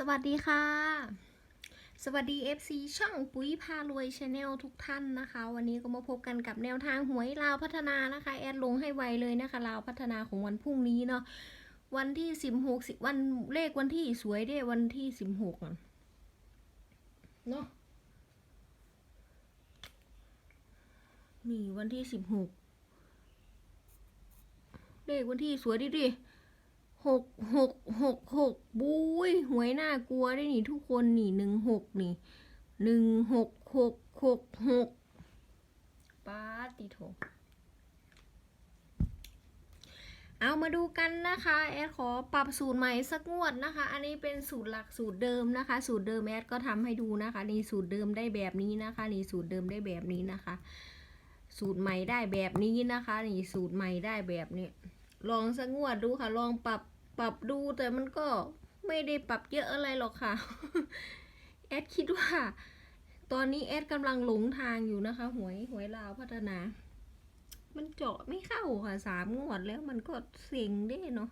สวัสดีค่ะ สวัสดี FC ช่องปุ๋ยพารวยชาแนลทุกท่านนะคะ วันนี้ก็มาพบกันกับแนวทางหวยลาวพัฒนานะคะ แอดลงให้ไวเลยนะคะลาวพัฒนาของวันพรุ่งนี้เนาะวันที่สิบหกสิวันเลขวันที่สวยเด้วันที่สิบหกเนาะนี่วันที่สิบหกเลขวันที่สวยดิดิ หกหกหกหกบุ้ยหวยน่ากลัวได้นี่ทุกคนนี่หนึ่งหกนี่หนึ่งหกหกหกหกป้าติโถเอามาดูกันนะคะแอดขอปรับสูตรใหม่สักงวดนะคะ อันนี้เป็นสูตรหลักสูตรเดิมนะคะ สูตรเดิมแอดก็ทำให้ดูนะคะนี่สูตรเดิมได้แบบนี้นะคะนี่สูตรเดิมได้แบบนี้นะคะ สูตรใหม่ได้แบบนี้นะคะนี่สูตรใหม่ได้แบบนี้ลองสักงวดดูค่ะลองปรับ ปรับดูแต่มันก็ไม่ได้ปรับเยอะอะไรหรอกค่ะ แอดคิดว่า ตอนนี้แอดกำลังหลงทางอยู่นะคะ หวยหวยลาวพัฒนา มันเจาะไม่เข้าค่ะสามงวดแล้วมันก็เสียงได้เนาะ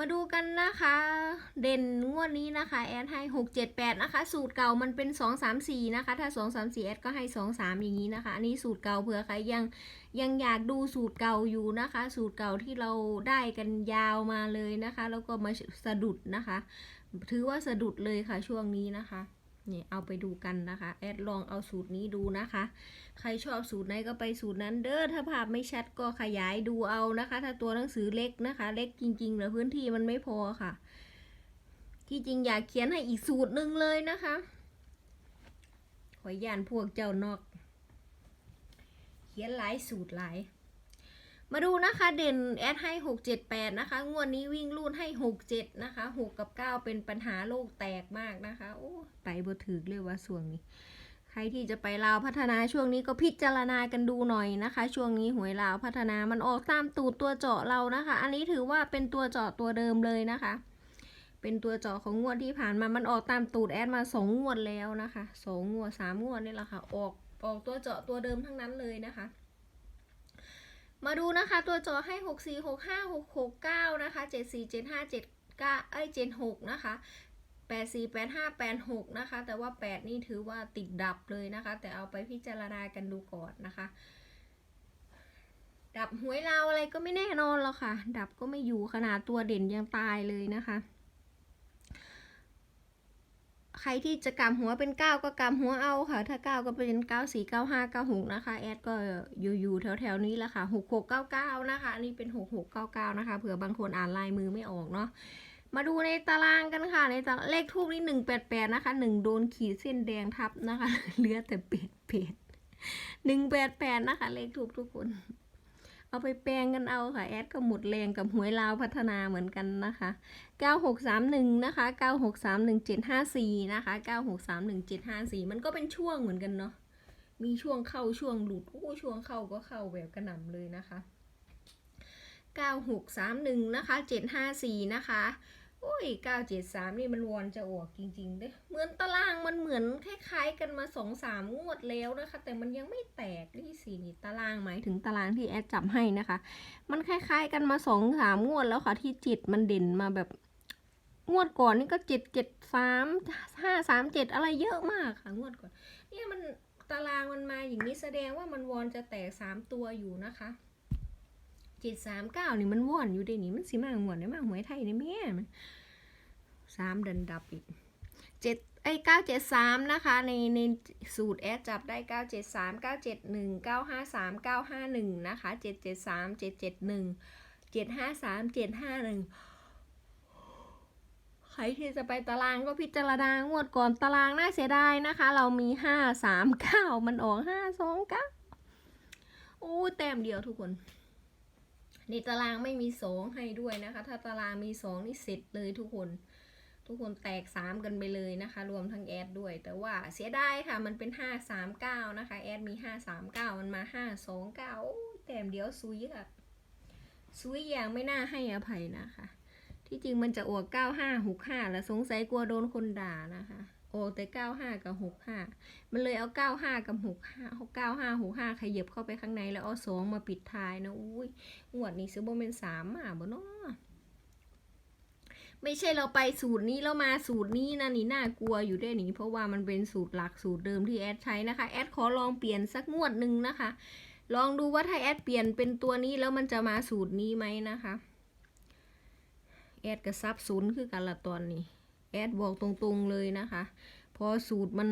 มาดูกันนะคะ เด่นงวดนี้นะคะ แอดให้หกเจ็ดแปดนะคะ สูตรเก่ามันเป็นสองสามสี่นะคะ ถ้าสองสามสี่แอดก็ให้สองสามอย่างนี้นะคะ อันนี้สูตรเก่าเผื่อใครยังยังอยากดูสูตรเก่าอยู่นะคะ สูตรเก่าที่เราได้กันยาวมาเลยนะคะ แล้วก็มาสะดุดนะคะ ถือว่าสะดุดเลยค่ะช่วงนี้นะคะ นี่เอาไปดูกันนะคะ แอดลองเอาสูตรนี้ดูนะคะ ใครชอบสูตรไหนก็ไปสูตรนั้นเด้อ ถ้าภาพไม่ชัดก็ขยายดูเอานะคะ ถ้าตัวหนังสือเล็กนะคะ เล็กจริงๆหรือพื้นที่มันไม่พอค่ะ ที่จริงอยากเขียนให้อีกสูตรหนึ่งเลยนะคะ ขอยานพวกเจ้านอก เขียนหลายสูตรหลาย มาดูนะคะเด่นแอดให้หกเจ็ดแปดนะคะ งวดนี้วิ่งรูดให้หกเจ็ดนะคะหกกับเก้าเป็นปัญหาโลกแตกมากนะคะ โอ้ไปบ่ถือเลยว่าส่วงนี้ ใครที่จะไปลาวพัฒนาช่วงนี้ก็พิจารณากันดูหน่อยนะคะ ช่วงนี้หวยลาวพัฒนามันออกตามตูดตัวเจาะเรานะคะ อันนี้ถือว่าเป็นตัวเจาะตัวเดิมเลยนะคะ เป็นตัวเจาะของงวดที่ผ่านมา มันออกตามตูดแอดมาสองงวดแล้วนะคะสองงวดสามงวดนี่แหละค่ะ ออกออกตัวเจาะตัวเดิมทั้งนั้นเลยนะคะ มาดูนะคะตัวจอให้หกสี่หกห้าหกหกเก้านะคะเจ็ดสี่เจ็ดห้าเจ็ดเก้าเอ้ยเจ็ดหกนะคะแปดสี่แปดห้าแปดหกนะคะ แต่ว่าแปดนี่ถือว่าติดดับเลยนะคะ แต่เอาไปพิจารณากันดูก่อนนะคะ ดับหวยลาวอะไรก็ไม่แน่นอนหรอกค่ะ ดับก็ไม่อยู่ขนาดตัวเด่นยังตายเลยนะคะ ใครที่จะกำหัวเป็นเก้าก็กำหัวเอาค่ะ ถ้าเก้าก็เป็นเก้าสี่เก้าห้าเก้าหกนะคะ แอดก็อยู่อยู่แถวแถวๆนี้แหละค่ะหกหกเก้าเก้านะคะ อันนี้เป็นหกหกเก้าเก้านะคะ เผื่อบางคนอ่านลายมือไม่ออกเนาะ มาดูในตารางกันค่ะ ในตารางเลขทูบนี่หนึ่งแปดแปดนะคะหนึ่งโดนขีดเส้นแดงทับนะคะ เหลือแต่เป็ดเป็ดหนึ่งแปดแปดนะคะ เลขทูบทุกคน เอาไปแปลงกันเอาค่ะ แอดก็หมดแรงกับหวยลาวพัฒนาเหมือนกันนะคะ 9631 นะคะ 9631754 นะคะ 9631754 มันก็เป็นช่วงเหมือนกันเนาะ มีช่วงเข้าช่วงหลุด โอ้ช่วงเข้าก็เข้าแบบกระหน่ำเลยนะคะ 9631 นะคะ 754 นะคะ อ้ย973นี่มันวอนจะออกจริงๆเด้เหมือนตารางมันเหมือนคล้ายๆกันมา2-3งสามงวดแล้วนะคะ แต่มันยังไม่แตกนี่สินี่ตารางหมายถึงตารางที่แอดจับให้นะคะ มันคล้าย ๆ กันมา2-3งสามงวดแล้วค่ะที่จิตมันเด่นมาแบบงวดก่อนนี่ก็7 7 3 5 3 7อะไรเยอะมากค่ะงวดก่อน เนี่ยมันตารางมันมาอย่างนี้แสดงว่ามันวอนจะแตก3ตัวอยู่นะคะ เจ็ดสามเก้านี่มันว่อนอยู่เดนี่มันสิมาหวนได้มากหวยไทยได้แม่มันสามดินดับอีกเจ็ดไอ้เก้าเจ็ดสามนะคะ ในในสูตรแอดจับได้เก้าเจ็ดสามเก้าเจ็ดหนึ่งเก้าห้าสามเก้าห้าหนึ่งนะคะเจ็ดเจ็ดสามเจ็ดเจ็ดหนึ่งเจ็ดห้าสามเจ็ดห้าหนึ่งใครที่จะไปตารางก็พิจารณางวดก่อนตารางน่าเสียดายนะคะ เรามีห้าสามเก้ามันออกห้าสองเก้าโอ้แต้มเดียวทุกคน นตารางไม่มีสองให้ด้วยนะคะ ถ้าตารางมีสองนี่เสร็จเลยทุกคน ทุกคนแตกสามกันไปเลยนะคะ รวมทั้งแอดด้วย แต่ว่าเสียดายค่ะ มันเป็นห้าสามเก้านะคะ แอดมีห้าสามเก้ามันมาห้าสองเก้าแต้มเดียวซุยค่ะซุยอย่างไม่น่าให้อภัยนะคะ ที่จริงมันจะอวกเก้าห้าหกห้าแล้วสงสัยกลัวโดนคนด่านะคะ ออกแต่เก้าห้ากับหกห้ามันเลยเอาเก้าห้ากับหกห้าเก้าห้าหกห้าขยับเข้าไปข้างในแล้วเอาสองมาปิดท้ายนะอุ้ยงวดนี้ซื้อโบเป็นสามมาบ่เนาะไม่ใช่เราไปสูตรนี้แล้วมาสูตรนี้นะนี่น่ากลัวอยู่ด้วยนี่เพราะว่ามันเป็นสูตรหลักสูตรเดิมที่แอดใช้นะคะแอดขอลองเปลี่ยนสักงวดหนึ่งนะคะ ลองดูว่าถ้าแอดเปลี่ยนเป็นตัวนี้แล้วมันจะมาสูตรนี้ไหมนะคะแอดกับซับศูนย์คือกันละตอนนี้ อดบอกตรงๆเลยนะคะ พอสูตรมัน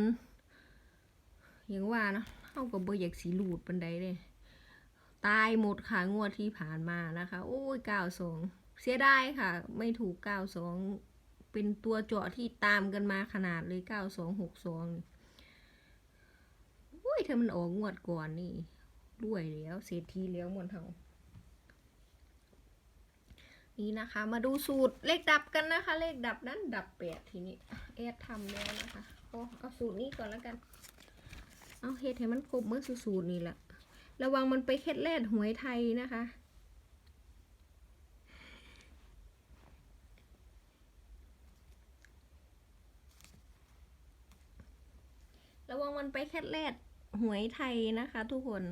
อย่างว่านะเข้ากับเบอร์อยากสีหลูดปันใดเลยตายหมดค่ะงวดที่ผ่านมานะคะ โอ้ยเก้าสองเสียดายค่ะ ไม่ถูกเก้าสองเป็นตัวเจาะที่ตามกันมาขนาดเลยเก้าสองหกสองโอ้ยถ้ามันออกงวดก่อนนี่รวยแล้วเศรษฐีแล้วหมดเท่า นี่นะคะ มาดูสูตรเลขดับกันนะคะ เลขดับนั้นดับแปดทีนี้แอดทำแล้วนะคะโอ้เอาสูตรนี้ก่อนแล้วกัน เอาเฮ็ดให้มันครบเมื่อสูตรนี่แหละระวังมันไปเค็ดแลดหวยไทยนะคะระวังมันไปแคดแลดหวยไทยนะคะทุกคน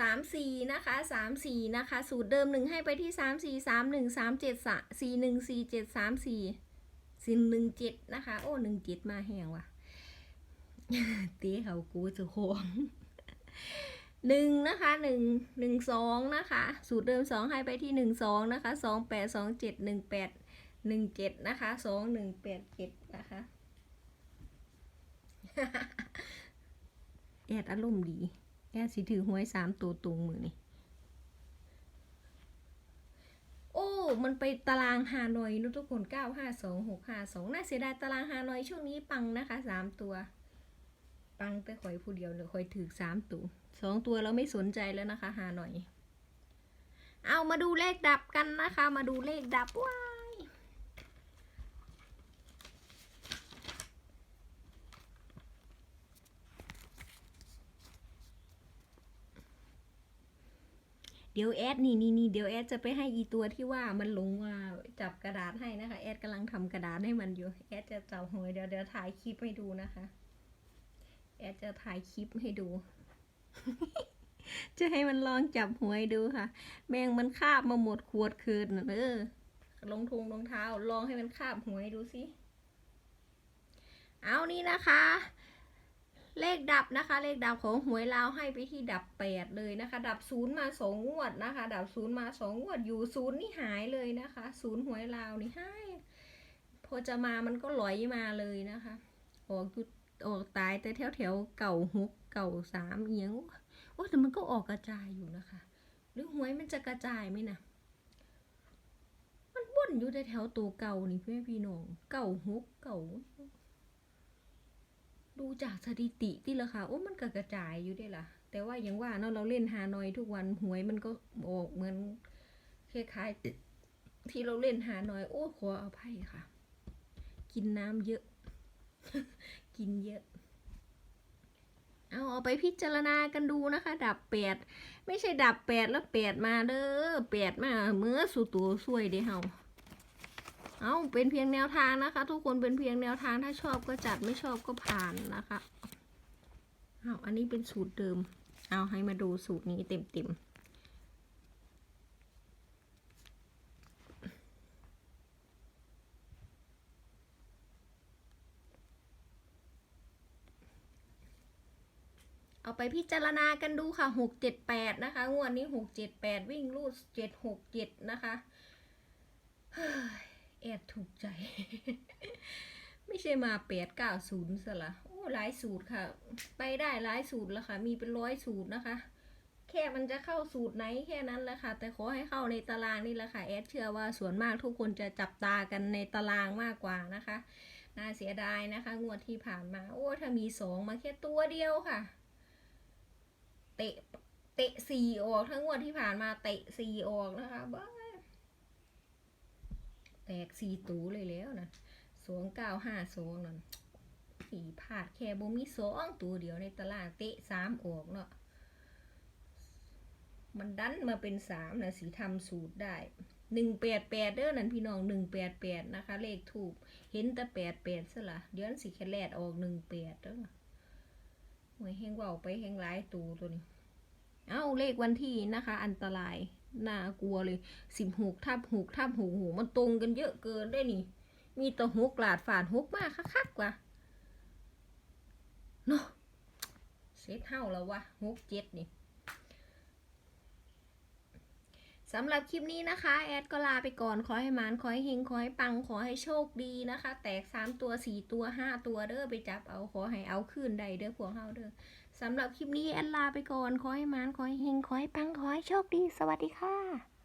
สามสี่นะคะสามสี่นะคะ สูตรเดิมหนึ่งให้ไปที่สามสี่สามหนึ่งสามเจ็ดสี่หนึ่งสี่เจ็ดสามสี่สี่หนึ่งเจ็ดนะคะ โอ้หนึ่งเจ็ดมาแหงว่ะตีเขากูจะโค้งหนึ่งนะคะหนึ่งหนึ่งสองนะคะ สูตรเดิมสองให้ไปที่หนึ่งสองนะคะสองแปดสองเจ็ดหนึ่งแปดหนึ่งเจ็ดนะคะสองหนึ่งแปดเจ็ดนะคะแอดอารมณ์ดี แอดสิถือหวยสามตัวตรงมือนี่โอ้ มันไปตารางฮานอยนุทุกคนเก้าห้าสองหกห้าสองน่าเสียดายตารางฮานอยช่วงนี้ปังนะคะสามตัว ปังแต่ข่อยผู้เดียวเลยข่อยถือสามตัวสองตัวเราไม่สนใจแล้วนะคะฮานอย เอามาดูเลขดับกันนะคะ มาดูเลขดับว้าย เดี๋ยวแอดนี่นี่นี่เดี๋ยวแอดจะไปให้อีตัวที่ว่ามันลงว่าจับกระดาษให้นะคะแอดกำลังทำกระดาษให้มันอยู่แอดจะจับหวยเดี๋ยวเดี๋ยวถ่ายคลิปให้ดูนะคะแอดจะถ่ายคลิปให้ดู จะให้มันลองจับหวยดูค่ะ แมงมันคาบมาหมดขวดคืนเออลงทุงรองเท้าลองให้มันคาบหวยดูสิเอานี่นะคะ เลขดับนะคะ เลขดับของหวยลาวให้ไปที่ดับแปดเลยนะคะ ดับศูนย์มาสองงวดนะคะ ดับศูนย์มาสองงวดอยู่ศูนย์นี่หายเลยนะคะศูนย์หวยลาวนี่ใหายพอจะมามันก็ลอยมาเลยนะคะออกจุดออกตายแต่แถวแถวเก่าหกเก่าสามเอียงโอ้แต่มันก็ออกกระจายอยู่นะคะ หรือหวยมันจะกระจายไหมนะมันวนอยู่แต่แถวตัวเก่านี่พี่พี่น้องเก่าหกเก่า ดูจากสถิติที่ละค่ะ โอ้มันก็กระจายอยู่ได้ล่ะ แต่ว่าอย่างว่าเนาะเราเล่นฮานอยทุกวันหวยมันก็ออกเหมือนคล้ายๆที่เราเล่นฮานอย โอ้ขออภัยค่ะ กินน้ำเยอะ กินเยอะ เอาเอาไปพิจารณากันดูนะคะ ดับแปดไม่ใช่ดับแปดแล้วแปดมาเด้อแปดมาเมื่อสู่ตัวช่วยเด้เฮา เอาเป็นเพียงแนวทางนะคะ ทุกคนเป็นเพียงแนวทางถ้าชอบก็จัดไม่ชอบก็ผ่านนะคะเอาอันนี้เป็นสูตรเดิม เอาให้มาดูสูตรนี้เต็มๆเอาไปพิจารณากันดูค่ะหกเจ็ดแปดนะคะ งวดนี้หกเจ็ดแปดวิ่งรูดเจ็ดหกเจ็ดนะคะ แอดถูกใจ ไม่ใช่มาแปดเก้าศูนย์ซะละโอ้หลายสูตรค่ะ ไปได้หลายสูตรแล้วค่ะ มีเป็นร้อยสูตรนะคะ แค่มันจะเข้าสูตรไหนแค่นั้นแหละค่ะ แต่ขอให้เข้าในตารางนี่แหละค่ะ แอดเชื่อว่าส่วนมากทุกคนจะจับตากันในตารางมากกว่านะคะ น่าเสียดายนะคะ งวดที่ผ่านมา โอ้ ถ้ามีสองมาแค่ตัวเดียวค่ะ เตะเตะสี่ออกทั้งงวดที่ผ่านมาเตะสี่ออกนะคะบ้า กสี่ตูเลยแล้วนะสองเก้าห้าสองนั่นสี่พาดแค่บ่มีสองตัวเดียวในตารางเตะสามออกเนาะมันดันมาเป็นสามนะสีทำสูตรได้หนึ่งแปดแปดเด้อนั่นพี่น้องหนึ่งแปดแปดนะคะ เลขถูก เห็นแต่แปดแปดซะละเดี๋ยวมันสิแคแลดออกหนึ่งแปดเด้อหวยแหงว่าไปแหงหลายตูตัวนี้ เอ้าเลขวันที่นะคะ อันตราย น่ากลัวเลยสิบหกทับหกทับหกหกมันตรงกันเยอะเกินได้นี่ มีแตัวหกหลาดฝาดหกมากคักๆว่าเนาะเซตเท่าแล้ววะหกเจ็ดนี่สำหรับคลิปนี้นะคะ แอดก็ลาไปก่อน ขอให้มาน ขอให้เฮง ขอให้ปัง ขอให้โชคดีนะคะ แตกสามตัวสี่ตัวห้าตัวเด้อไปจับเอา ขอให้เอาคืนใดเด้อพวกเฮาเด้อ สำหรับคลิปนี้แอนลาไปก่อน ขอให้มาน ขอให้เฮง ขอให้ปัง ขอให้โชคดี สวัสดีค่ะ